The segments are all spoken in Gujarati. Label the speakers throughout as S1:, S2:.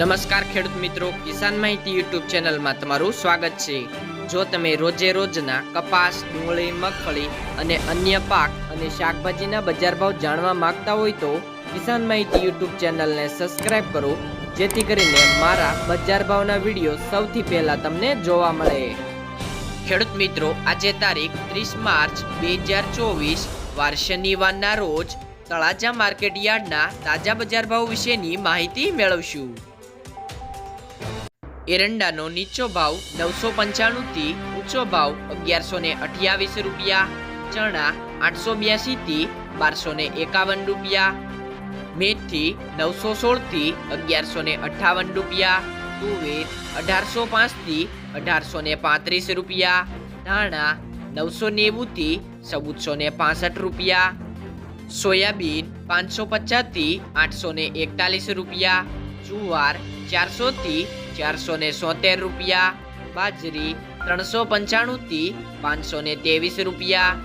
S1: નમસ્કાર ખેડૂત મિત્રો, કિસાન માહિતી યુટ્યુબ ચેનલમાં તમારું સ્વાગત છે. જો તમે રોજે રોજના કપાસ, ડુંગળી, મગફળી અને અન્ય પાક અને શાકભાજીના બજાર ભાવ જાણવા માંગતા હોય તો કિસાન માહિતી યુટ્યુબ ચેનલને સબસ્ક્રાઇબ કરો, જેથી કરીને મારા બજાર ભાવના વીડિયો સૌથી પહેલા તમને જોવા મળે. ખેડૂત મિત્રો, આજે તારીખ ત્રીસ માર્ચ બે હજાર ચોવીસ, વાર શનિવારના રોજ તળાજા માર્કેટ યાર્ડના તાજા બજાર ભાવ વિશેની માહિતી મેળવશું. એરંડાનો નીચો ભાવ નવસો પંચાણું થી ઊંચો ભાવ અગિયારસો ને અઠ્યાવીસ રૂપિયા, ચણા આઠસો બ્યાસી થી બારસો ને એકાવન રૂપિયા, મેથી નવસો સોળથી અગિયારસો ને અઠ્ઠાવન રૂપિયા, તુવેર અઢારસો પાંચથી અઢારસો ને પાંત્રીસ રૂપિયા, ધાણા નવસો નેવું થી ચૌદસો ને પાસઠ રૂપિયા, સોયાબીન પાંચસો પચાસથી આઠસો ને એકતાલીસ રૂપિયા, જુવાર ચારસો થી ચારસો ને સોતેર રૂપિયા, બાજરી ત્રણસો પંચાણું થી પાંચસો ને ત્રેવીસ રૂપિયા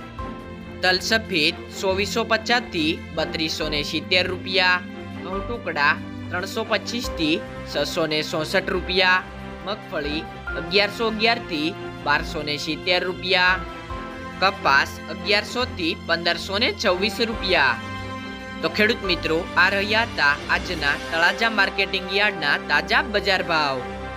S1: તલ સફેદ ચોવીસો પચાસથી બત્રીસો ને સિત્તેર રૂપિયા ઘઉં ટુકડા ત્રણસો પચીસથી છસો ને ચોસઠ રૂપિયા, મગફળી અગિયારસો અગિયારથી બારસો ને સિત્તેર રૂપિયા, કપાસ અગિયારસો થી પંદરસો ને છવ્વીસ રૂપિયા તો ખેડૂત મિત્રો આ રહ્યા હતા આજના તળાજા માર્કેટિંગ યાર્ડના તાજા બજાર ભાવ.